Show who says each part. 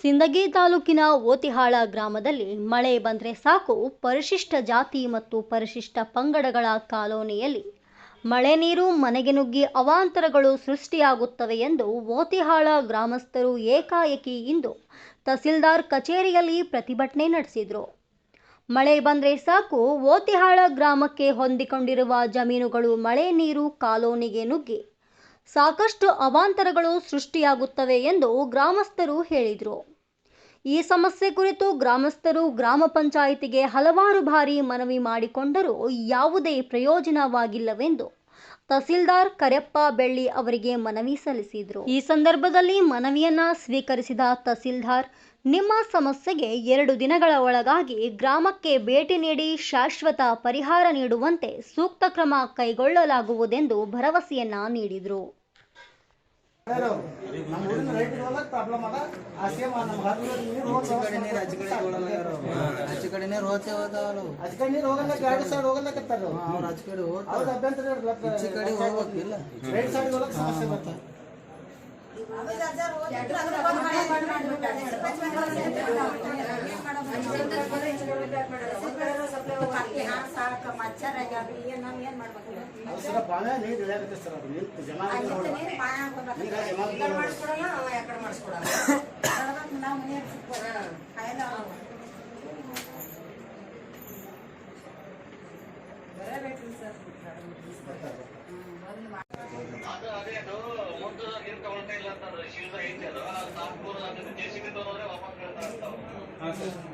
Speaker 1: ಸಿಂದಗಿ ತಾಲೂಕಿನ ಓತಿಹಾಳ ಗ್ರಾಮದಲ್ಲಿ ಮಳೆ ಬಂದರೆ ಸಾಕು. ಪರಿಶಿಷ್ಟ ಜಾತಿ ಮತ್ತು ಪರಿಶಿಷ್ಟ ಪಂಗಡಗಳ ಕಾಲೋನಿಯಲ್ಲಿ ಮಳೆ ನೀರು ಮನೆಗೆ ನುಗ್ಗಿ ಅವಾಂತರಗಳು ಸೃಷ್ಟಿಯಾಗುತ್ತವೆ ಎಂದು ಓತಿಹಾಳ ಗ್ರಾಮಸ್ಥರು ಏಕಾಏಕಿ ಇಂದು ತಹಸೀಲ್ದಾರ್ ಕಚೇರಿಯಲ್ಲಿ ಪ್ರತಿಭಟನೆ ನಡೆಸಿದರು. ಮಳೆ ಬಂದರೆ ಸಾಕು. ಓತಿಹಾಳ ಗ್ರಾಮಕ್ಕೆ ಹೊಂದಿಕೊಂಡಿರುವ ಜಮೀನುಗಳು ಮಳೆ ನೀರು ಕಾಲೋನಿಗೆ ನುಗ್ಗಿ ಸಾಕಷ್ಟು ಅವಾಂತರಗಳು ಸೃಷ್ಟಿಯಾಗುತ್ತವೆ ಎಂದು ಗ್ರಾಮಸ್ಥರು ಹೇಳಿದರು. ಈ ಸಮಸ್ಯೆ ಕುರಿತು ಗ್ರಾಮಸ್ಥರು ಗ್ರಾಮ ಪಂಚಾಯಿತಿಗೆ ಹಲವಾರು ಬಾರಿ ಮನವಿ ಮಾಡಿಕೊಂಡರೂ ಯಾವುದೇ ಪ್ರಯೋಜನವಾಗಿಲ್ಲವೆಂದು ತಹಸೀಲ್ದಾರ್ ಕರೆಪ್ಪ ಬೆಳ್ಳಿ ಅವರಿಗೆ ಮನವಿ ಸಲ್ಲಿಸಿದರು. ಈ ಸಂದರ್ಭದಲ್ಲಿ ಮನವಿಯನ್ನ ಸ್ವೀಕರಿಸಿದ ತಹಸೀಲ್ದಾರ್, ನಿಮ್ಮ ಸಮಸ್ಯೆಗೆ ಎರಡು ದಿನಗಳ ಒಳಗಾಗಿ ಗ್ರಾಮಕ್ಕೆ ಭೇಟಿ ನೀಡಿ ಶಾಶ್ವತ ಪರಿಹಾರ ನೀಡುವಂತೆ ಸೂಕ್ತ ಕ್ರಮ ಕೈಗೊಳ್ಳಲಾಗುವುದೆಂದು ಭರವಸೆಯನ್ನ ನೀಡಿದರು.
Speaker 2: ಆಚೆ ಕಡೆ ಹೋಗಲ್ಲ ಆಚೆ ಕಡೆ ನೀರು ಹೋಗ್ತೇ ಹೋದಾವಲ್ಲ
Speaker 3: ಆಚೆ ಕಡೆ ನೀರು ಹೋಗಲ್ಲ ಎರಡು ಸೈಡ್ ಹೋಗಲ್ಲಕತ್ತಾರ
Speaker 2: ಅವ್ರು ಆಚೆ ಕಡೆ
Speaker 3: ಅಭ್ಯಂತರ
Speaker 2: ಈಚೆ ಕಡೆ ಹೋಗ್ಬೇಕಿಲ್ಲ
Speaker 3: ರೈಟ್ ಸೈಡ್ ಹೋಗಕ್ಕೆ ಸಮಸ್ಯೆ ಬರ್ತಾ ಏನು ಸರ ಬಾಳ ನೀರು ಇಳಿಯಾಕತ್ತೆ ಸರ್ ಅದು ನಿಂತು ಜಮಾ ಆಗಿಲ್ಲ ನೋಡಿ. ನೀರ ಜಮಾ ಆಗಿಲ್ಲ ನೋಡಿ.
Speaker 4: ಅದು ಅದೇ ಅದು ಮುಂದೆ ನೀರು ತಗೊಳ್ತಾ ಇಲ್ಲ ಅಂತಂದ್ರೆ ಶೀಲ್ಡ್ ಐತಿ ಅದು ನಾಲ್ಕೂರು ಅದನ್ನ ಜೆ ಸಿ ಬಿ ತಗೊಂಡ್ರೆ ವಾಪಸ್ ಬೀಳ್ತಾ ಇರ್ತಾವ ಅದನ್ನ ಹೀಗಾಗಿ ಅದು ಶೀಲ್ಡ್ ಐತಿ